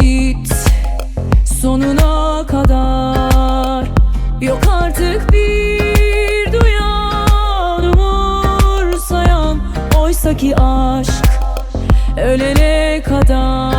Git sonuna kadar. Yok artık bir duyan umursayan Oysa ki aşk ölene kadar.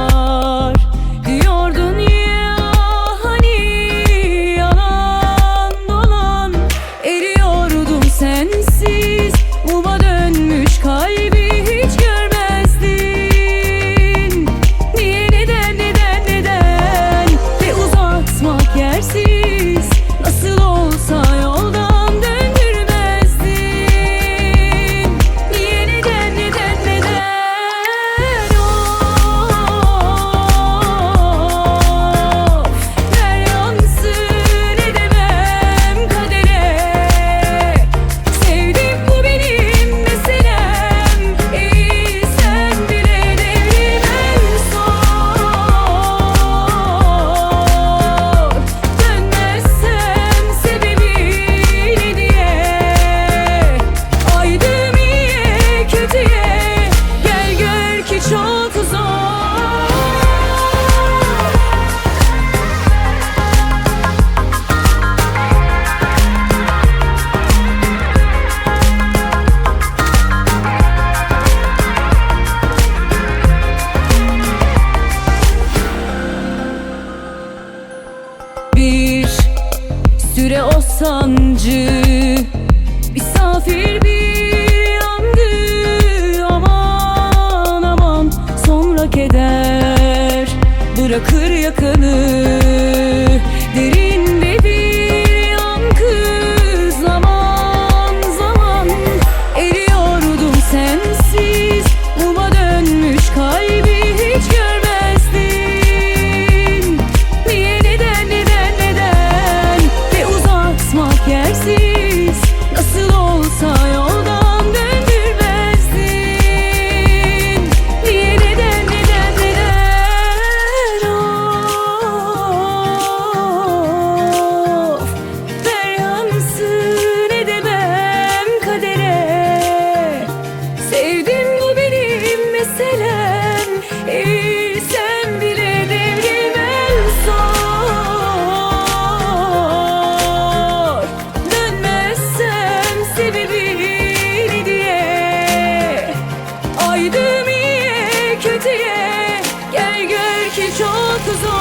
bir süre o sancı. Misafir bir yangı aman aman sonra keder. Bırakır yakını Cause